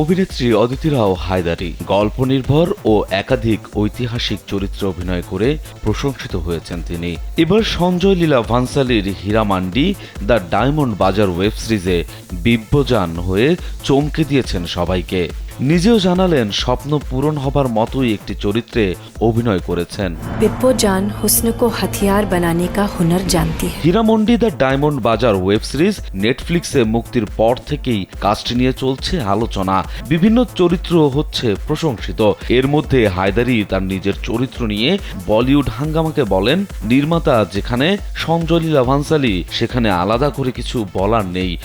অভিনেত্রী অদিতি রাও হায়দারি গল্প নির্ভর ও একাধিক ঐতিহাসিক চরিত্র অভিনয় করে প্রশংসিত হয়েছেন তিনি। এবার Sanjay Leela ভান্সালির Heeramandi the diamond bazaar web সিরিজে বিব্যজান হয়ে চমকে দিয়েছেন সবাইকে। নিজেও জানালেন স্বপ্ন পূরণ হবার মতোই একটি চরিত্রে অভিনয় করেছেন। পিপ্পো জান হুসন কো হাতিয়ার বানানে কা জানতি the diamond bazaar web series নেটফ্লিক্সে মুক্তির পর থেকেই কাজটি নিয়ে চলছে আলোচনা। বিভিন্ন চরিত্র হচ্ছে প্রশংসিত। এর মধ্যে হায়দারি তার নিজের চরিত্র নিয়ে বলিউড হাঙ্গামাকে বলেন নির্মাতা যেখানে সঞ্জলি লাভানসালি সেখানে আলাদা করে কিছু বলার নেই।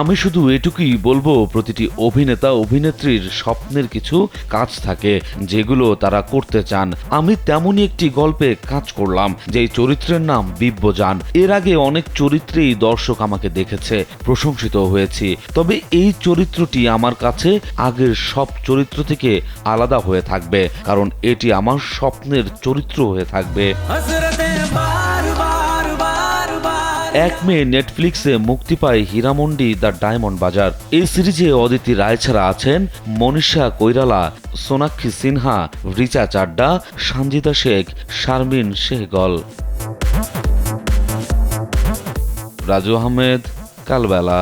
আমি শুধু এটুকুই বলব, প্রতিটি অভিনেতা, অভিনেত্রীর স্বপ্নের কিছু কাজ থাকে যেগুলো তারা করতে চান। আমি তেমনই একটি গল্পে কাজ করলাম যেই চরিত্রের নাম বিব্বজান। এর আগে অনেক চরিত্রেই দর্শক আমাকে দেখেছে, প্রশংসিত হয়েছি। তবে এই চরিত্রটি আমার কাছে আগের সব চরিত্র থেকে আলাদা হয়ে থাকবে, কারণ এটি আমার স্বপ্নের চরিত্র হয়ে থাকবে। এক মে নেটফ্লিক্সে মুক্তি পায় হীরামন্ডি দ্য ডায়মন্ড বাজার। এই সিরিজে অদিতি রায় ছাড়া আছেন মনীষা কৈরালা, সোনাক্ষী সিনহা, রিচা চাড্ডা সঞ্জিতা শেখ, শারমিন শেহগল। রাজু আহমেদ, কালবেলা।